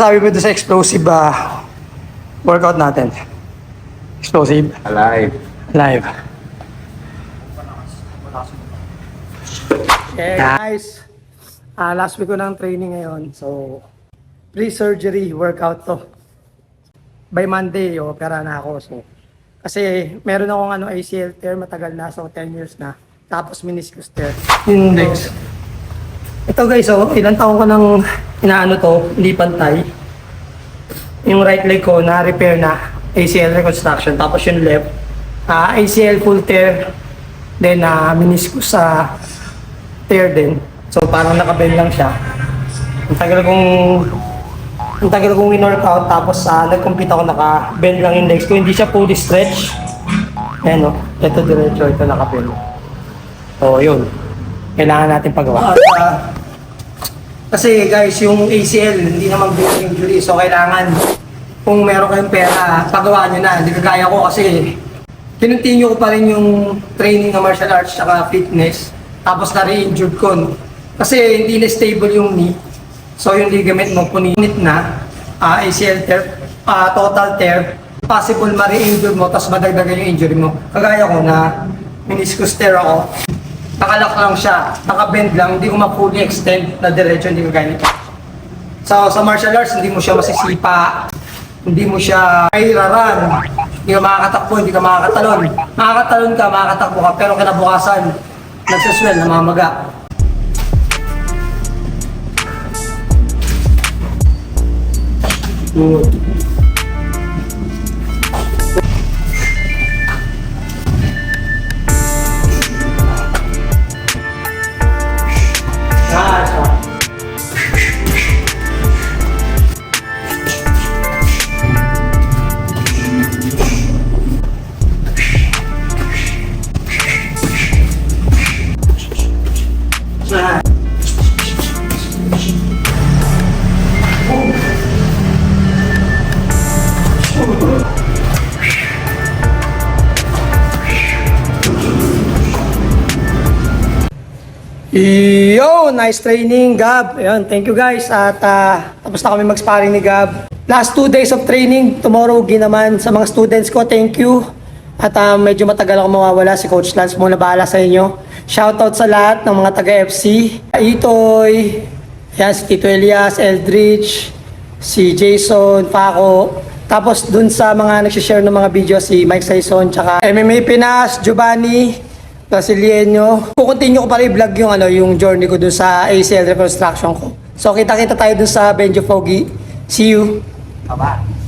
masasabi mo doon sa explosive ah, workout natin? Explosive? Alive. Live. Okay guys, Ah, last week ko ng training ngayon. So, pre-surgery workout to. By Monday, opera na ako. So, kasi meron akong ano, ACL tear, matagal na. So, 10 years na. Tapos meniscus tear. Yung. Ito guys, oh, ilang taon ko nang inaano to, hindi pantay. Yung right leg ko na repair na, ACL reconstruction. Tapos yung left, ah, ACL full tear, then ah, meniscus sa tear din. So parang nakabend lang siya. Ang tagal kong ang tagal kong in-workout tapos sa nag-compete ako naka-bend lang yung legs ko. Hindi siya fully stretch. Ayan o. Ito diretso. Ito naka-bend. So yun. Kailangan natin pagawa. At, ah, kasi guys, yung ACL, hindi naman big injury. So kailangan kung meron kayong pera, pagawa nyo na. Hindi kagaya ko kasi kinontinue ko pa rin yung training ng martial arts at fitness. Tapos na-re-injured ko. Kasi hindi na stable yung knee. So yung ligament mo punit na, ah, ACL tear, ah, total tear, possible ma-re-injure mo, tapos madagdagan yung injury mo. Kagaya ko na meniscus tear ako, nakalak lang siya, nakabend lang, hindi ko ma-fully extend na diretso, hindi ko ganito. So sa martial arts, hindi mo siya masisipa, hindi mo siya mairaran, hindi ka makakatakbo, hindi ka makakatalon. Makakatalon ka, makakatakbo ka, pero kinabukasan, nagsaswell, namamaga. Good. Yo, nice training, Gab. Ayun, thank you guys. At ah, tapos na kami mag-sparring ni Gab. Last two days of training, tomorrow gi naman sa mga students ko, thank you. At ah, medyo matagal ako mawawala, si Coach Lance muna bahala sa inyo. Shoutout sa lahat ng mga taga-FC. Itoy, yan, si Tito Elias, Eldridge, si Jason, Paco. Tapos dun sa mga nagsishare ng mga video, si Mike Saison, tsaka MMA Pinas, Giovanni, Brasilienyo. Kukontinue ko pa rin i-vlog yung, ano, yung journey ko dun sa ACL reconstruction ko. So kita-kita tayo dun sa Benjo Foggy. See you. Bye-bye.